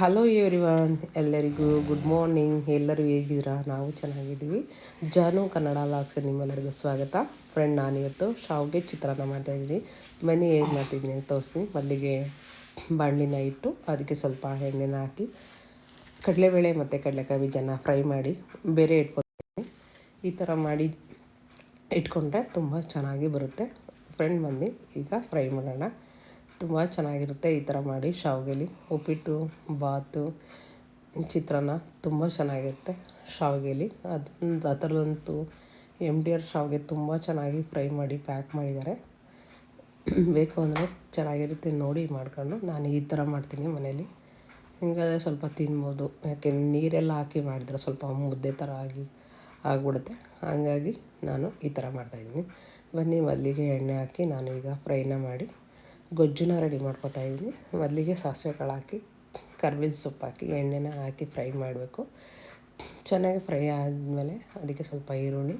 Hello everyone ಎಲ್ಲರಿಗೂ good morning ಎಲ್ಲರೂ ಹೇಗಿದ್ದೀರಾ? ನಾವು ಚೆನ್ನಾಗಿದ್ದೀವಿ. ಜಾನು ಕನ್ನಡ ಲಾಕ್ಸ್ ನಿಮ್ಮೆಲ್ಲರಿಗೂ ಸ್ವಾಗತ. ಫ್ರೆಂಡ್ ನಾನಿವತ್ತು, ಶಾವ್ಗೆ ಚಿತ್ರಾನ್ನ ಮಾಡ್ತಾಯಿದ್ದೀನಿ ಮನೆ ಹೇಗೆ ಮಾಡ್ತಿದ್ದೀನಿ ಅಂತ ತೋರಿಸ್ತೀನಿ. ಮೊದಲಿಗೆ ಬಾಣಲಿನ ಇಟ್ಟು ಅದಕ್ಕೆ ಸ್ವಲ್ಪ ಎಣ್ಣೆನ ಹಾಕಿ, ಕಡಲೆಬೇಳೆ ಮತ್ತು ಕಡಲೆಕಾಯಿ ಬೀಜನ ಫ್ರೈ ಮಾಡಿ, ಬೇರೆ ಇಟ್ಕೊತೀನಿ. ಈ ಥರ ಮಾಡಿ ಇಟ್ಕೊಂಡ್ರೆ ತುಂಬ ಚೆನ್ನಾಗಿ ಬರುತ್ತೆ. ಫ್ರೆಂಡ್ ಬಂದು ಈಗ ಫ್ರೈ ಮಾಡೋಣ. ತುಂಬ ಚೆನ್ನಾಗಿರುತ್ತೆ ಈ ಥರ ಮಾಡಿ ಶಾವಿಗೆಲಿ. ಉಪ್ಪಿಟ್ಟು, ಬಾತು, ಚಿತ್ರಾನ್ನ ತುಂಬ ಚೆನ್ನಾಗಿರುತ್ತೆ ಶಾವಿಗೆಲಿ. ಅದು ಅದರಲ್ಲಂತೂ ಎಂ ಡಿ ಆರ್ ಶಾವಿಗೆ ತುಂಬ ಚೆನ್ನಾಗಿ ಫ್ರೈ ಮಾಡಿ ಪ್ಯಾಕ್ ಮಾಡಿದ್ದಾರೆ. ಬೇಕು ಅಂದರೆ ಚೆನ್ನಾಗಿರುತ್ತೆ ನೋಡಿ ಮಾಡ್ಕೊಂಡು ನಾನು ಈ ಥರ ಮಾಡ್ತೀನಿ ಮನೇಲಿ ಹಿಂಗಾದರೆ ಸ್ವಲ್ಪ ತಿನ್ಬೋದು. ಯಾಕೆ ನೀರೆಲ್ಲ ಹಾಕಿ ಮಾಡಿದ್ರೆ ಸ್ವಲ್ಪ ಮುದ್ದೆ ಥರ ಆಗಿ ಆಗಿಬಿಡುತ್ತೆ. ಹಾಗಾಗಿ ನಾನು ಈ ಥರ ಮಾಡ್ತಾಯಿದ್ದೀನಿ ಬನ್ನಿ ಮೊದಲಿಗೆ ಎಣ್ಣೆ ಹಾಕಿ ನಾನು ಈಗ ಫ್ರೈನ ಮಾಡಿ ಗೊಜ್ಜುನ ರೆಡಿ ಮಾಡ್ಕೊತಾ ಇದ್ದೀನಿ. ಮೊದಲಿಗೆ ಸಾಸಿವೆ ಕಾಳು ಹಾಕಿ, ಕರ್ಬೇವಿನ ಸೊಪ್ಪು ಹಾಕಿ, ಎಣ್ಣೆನ ಹಾಕಿ ಫ್ರೈ ಮಾಡಬೇಕು. ಚೆನ್ನಾಗಿ ಫ್ರೈ ಆದಮೇಲೆ ಅದಕ್ಕೆ ಸ್ವಲ್ಪ ಈರುಳ್ಳಿ,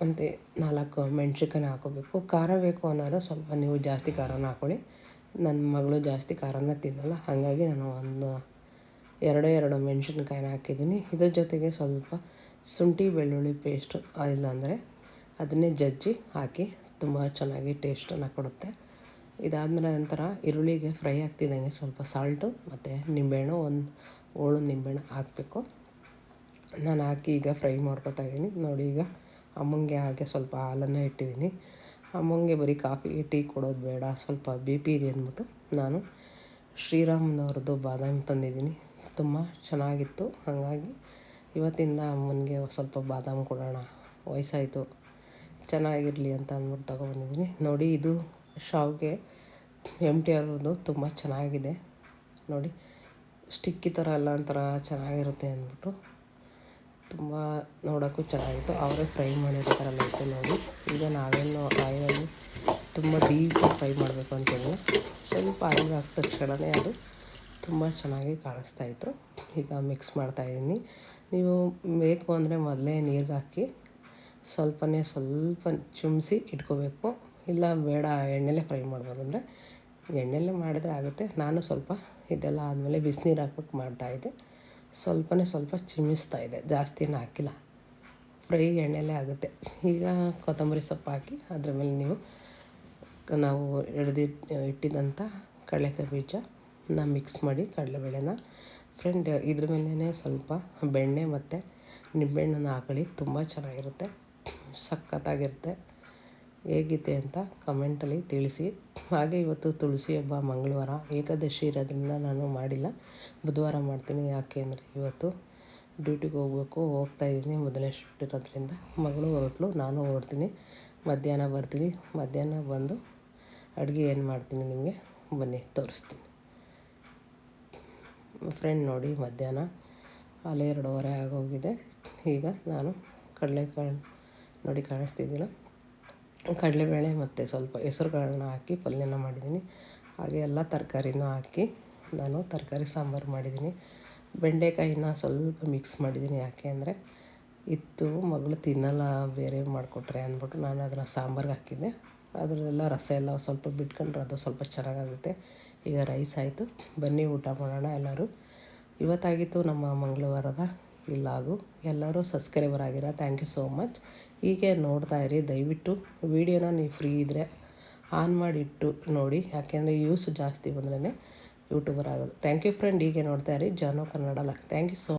ಮತ್ತು ನಾಲ್ಕು ಮೆಣ್ಸಿನ್ಕಾಯಿ ಹಾಕೋಬೇಕು ಖಾರ ಬೇಕು ಅನ್ನೋರು ಸ್ವಲ್ಪ ನೀವು ಜಾಸ್ತಿ ಖಾರನ ಹಾಕ್ಕೊಳ್ಳಿ. ನನ್ನ ಮಗಳು ಜಾಸ್ತಿ ಖಾರನ ತಿನ್ನಲ್ಲ. ಹಾಗಾಗಿ ನಾನು ಒಂದು ಎರಡು ಎರಡು ಮೆಣಸಿನ್ಕಾಯಿನ ಹಾಕಿದ್ದೀನಿ. ಇದ್ರ ಜೊತೆಗೆ ಸ್ವಲ್ಪ ಶುಂಠಿ ಬೆಳ್ಳುಳ್ಳಿ ಪೇಸ್ಟು ಇಲ್ಲಾಂದರೆ ಅದನ್ನೇ ಜಜ್ಜಿ ಹಾಕಿ ತುಂಬ ಚೆನ್ನಾಗಿ ಟೇಸ್ಟನ್ನು ಕೊಡುತ್ತೆ. ಇದಾದ್ಮೇಲೆ ನಂತರ ಈರುಳ್ಳಿಗೆ ಫ್ರೈ ಆಗ್ತಿದ್ದಂಗೆ ಸ್ವಲ್ಪ ಸಾಲ್ಟು ಮತ್ತು ನಿಂಬೆಹಣ್ಣು, ಒಂದು ಹೋಳು ನಿಂಬೆಹಣ್ಣು ಹಾಕಬೇಕು. ನಾನು ಹಾಕಿ ಈಗ ಫ್ರೈ ಮಾಡ್ಕೊತಾ ಇದ್ದೀನಿ. ನೋಡಿ ಈಗ ಅಮ್ಮಂಗೆ ಹಾಗೆ ಸ್ವಲ್ಪ ಹಾಲನ್ನು ಇಟ್ಟಿದ್ದೀನಿ. ಅಮ್ಮಂಗೆ ಬರೀ ಕಾಫಿ, ಟೀ ಕೊಡೋದು ಬೇಡ, ಸ್ವಲ್ಪ ಬಿ ಪಿ ಇದೆ ಅಂದ್ಬಿಟ್ಟು ನಾನು ಶ್ರೀರಾಮ್ನವ್ರದ್ದು ಬಾದಾಮಿ ತಂದಿದ್ದೀನಿ. ತುಂಬ ಚೆನ್ನಾಗಿತ್ತು. ಹಾಗಾಗಿ ಇವತ್ತಿಂದ ಅಮ್ಮನಿಗೆ ಸ್ವಲ್ಪ ಬಾದಾಮಿ ಕೊಡೋಣ, ವಯಸ್ಸಾಯಿತು, ಚೆನ್ನಾಗಿರಲಿ ಅಂತ ಅಂದ್ಬಿಟ್ಟು ತೊಗೊಬಂದಿದ್ದೀನಿ ನೋಡಿ ಇದು ಶಾವಿಗೆ ಎಂ ಟಿ ಆರ್ದು ತುಂಬ ಚೆನ್ನಾಗಿದೆ. ನೋಡಿ ಸ್ಟಿಕ್ಕಿ ಥರ ಎಲ್ಲ ಒಂಥರ ಚೆನ್ನಾಗಿರುತ್ತೆ ಅಂದ್ಬಿಟ್ಟು ತುಂಬ ನೋಡೋಕ್ಕೂ ಚೆನ್ನಾಗಿತ್ತು. ಅವರೇ ಫ್ರೈ ಮಾಡಿರೋ ಥರ ಇತ್ತು ನೋಡಿ. ಈಗ ನಾವೇನು ಆಯಿಲಲ್ಲಿ ತುಂಬ ಡೀಪ್ ಫ್ರೈ ಮಾಡಬೇಕು ಅಂತೇಳಿ ಸ್ವಲ್ಪ ಆಯಿಲ್ ಹಾಕಿದ ತಕ್ಷಣವೇ ಅದು ತುಂಬ ಚೆನ್ನಾಗಿ ಕಾಣಿಸ್ತಾ ಇತ್ತು. ಈಗ ಮಿಕ್ಸ್ ಮಾಡ್ತಾಯಿದ್ದೀನಿ ನೀವು ಬೇಕು ಅಂದರೆ ಮೊದಲೇ ನೀರಿಗೆ ಹಾಕಿ ಸ್ವಲ್ಪನೇ, ಸ್ವಲ್ಪ ಚುಮ್ಸಿ ಇಟ್ಕೋಬೇಕು. ಇಲ್ಲ ಬೇಡ, ಎಣ್ಣೆಲೇ ಫ್ರೈ ಮಾಡ್ಬೋದು ಅಂದರೆ ಎಣ್ಣೆಲೇ ಮಾಡಿದ್ರೆ ಆಗುತ್ತೆ. ನಾನು ಸ್ವಲ್ಪ ಇದೆಲ್ಲ ಆದಮೇಲೆ ಬಿಸಿನೀರು ಹಾಕ್ಬಿಟ್ಟು ಮಾಡ್ತಾಯಿದ್ದೆ ಸ್ವಲ್ಪನೇ ಸ್ವಲ್ಪ ಚಿಮ್ಮಿಸ್ತಾ ಇದೆ ಜಾಸ್ತಿನೂ ಹಾಕಿಲ್ಲ. ಫ್ರೈ ಎಣ್ಣೆಲೇ ಆಗುತ್ತೆ. ಈಗ ಕೊತ್ತಂಬರಿ ಸೊಪ್ಪು ಹಾಕಿ ಅದ್ರ ಮೇಲೆ ನೀವು ನಾವು ಹಿಡ್ದು ಇಟ್ಟಿದ್ದಂಥ ಕಡಲೆಕಾಯಿ ಬೀಜನ ಮಿಕ್ಸ್ ಮಾಡಿ ಕಡಲೆಬೇಳೆನ. ಫ್ರೆಂಡ್ ಇದ್ರ ಮೇಲೇ ಸ್ವಲ್ಪ ಬೆಣ್ಣೆ ಮತ್ತು ನಿಂಬೆಹಣ್ಣನ್ನು ಹಾಕೊಳ್ಳಿ. ತುಂಬ ಚೆನ್ನಾಗಿರುತ್ತೆ. ಸಖತ್ತಾಗಿರುತ್ತೆ. ಹೇಗಿದೆ ಅಂತ ಕಮೆಂಟಲ್ಲಿ ತಿಳಿಸಿ. ಹಾಗೆ ಇವತ್ತು ತುಳಸಿ ಹಬ್ಬ ಮಂಗಳವಾರ, ಏಕಾದಶಿ ಇರೋದ್ರಿಂದ ನಾನು ಮಾಡಿಲ್ಲ. ಬುಧವಾರ ಮಾಡ್ತೀನಿ. ಯಾಕೆ ಅಂದರೆ ಇವತ್ತು ಡ್ಯೂಟಿಗೆ ಹೋಗ್ಬೇಕು ಹೋಗ್ತಾಯಿದ್ದೀನಿ ಮೊದಲನೇ ಶಿಫ್ಟ್ ಇರೋದ್ರಿಂದ. ಮಗಳು ಹೊರಟ್ಲು, ನಾನು ಹೊರಡ್ತೀನಿ. ಮಧ್ಯಾಹ್ನ ಬರ್ತೀನಿ. ಮಧ್ಯಾಹ್ನ ಬಂದು ಅಡುಗೆ ಏನು ಮಾಡ್ತೀನಿ ನಿಮಗೆ? ಬನ್ನಿ, ತೋರಿಸ್ತೀನಿ. ಫ್ರೆಂಡ್ ನೋಡಿ ಮಧ್ಯಾಹ್ನ. ಅಲ್ಲೇ ಎರಡೂವರೆ ಆಗೋಗಿದೆ. ಈಗ ನಾನು ಕಡಲೆಕಾಳು ನೋಡಿ ಕಾಣಿಸ್ತಿದ್ದೀನ ಕಡಲೆಬೇಳೆ ಮತ್ತು ಸ್ವಲ್ಪ ಹೆಸ್ರುಗಳನ್ನ ಹಾಕಿ ಪಲ್ಯನ ಮಾಡಿದ್ದೀನಿ. ಹಾಗೆ ಎಲ್ಲ ತರಕಾರಿನೂ ಹಾಕಿ ನಾನು ತರಕಾರಿ ಸಾಂಬಾರು ಮಾಡಿದ್ದೀನಿ. ಬೆಂಡೆಕಾಯಿನ ಸ್ವಲ್ಪ ಮಿಕ್ಸ್ ಮಾಡಿದ್ದೀನಿ. ಯಾಕೆ ಅಂದರೆ ಇತ್ತು, ಮಗಳು ತಿನ್ನಲ್ಲ, ಬೇರೆ ಮಾಡಿಕೊಟ್ರೆ ಅಂದ್ಬಿಟ್ಟು ನಾನು ಅದನ್ನು ಸಾಂಬಾರ್ಗೆ ಹಾಕಿದ್ದೆ. ಅದರಲ್ಲೆಲ್ಲ ರಸ ಎಲ್ಲ ಸ್ವಲ್ಪ ಬಿಟ್ಕೊಂಡ್ರೆ ಅದು ಸ್ವಲ್ಪ ಚೆನ್ನಾಗಾಗುತ್ತೆ. ಈಗ ರೈಸ್ ಆಯಿತು. ಬನ್ನಿ ಊಟ ಮಾಡೋಣ ಎಲ್ಲರೂ. ಇವತ್ತಾಗಿತ್ತು ನಮ್ಮ ಮಂಗಳವಾರದ ಇಲ್ಲಾಗು ಎಲ್ಲರೂ ಸಬ್ಸ್ಕ್ರೈಬರ್ ಆಗಿರ. ಥ್ಯಾಂಕ್ ಯು ಸೋ ಮಚ್ ಹೀಗೆ ನೋಡ್ತಾ ಇರಿ. ದಯವಿಟ್ಟು ವೀಡಿಯೋನ ನೀವು ಫ್ರೀ ಇದ್ದರೆ ಆನ್ ಮಾಡಿಟ್ಟು ನೋಡಿ. ಯಾಕೆಂದರೆ ಯೂಸ್ ಜಾಸ್ತಿ ಬಂದ್ರೇ ಯೂಟ್ಯೂಬರ್ ಆಗೋದು. ಥ್ಯಾಂಕ್ ಯು ಫ್ರೆಂಡ್ ಹೀಗೆ ನೋಡ್ತಾ ಇರಿ. ಜಾನೋ Kannada luck thank you so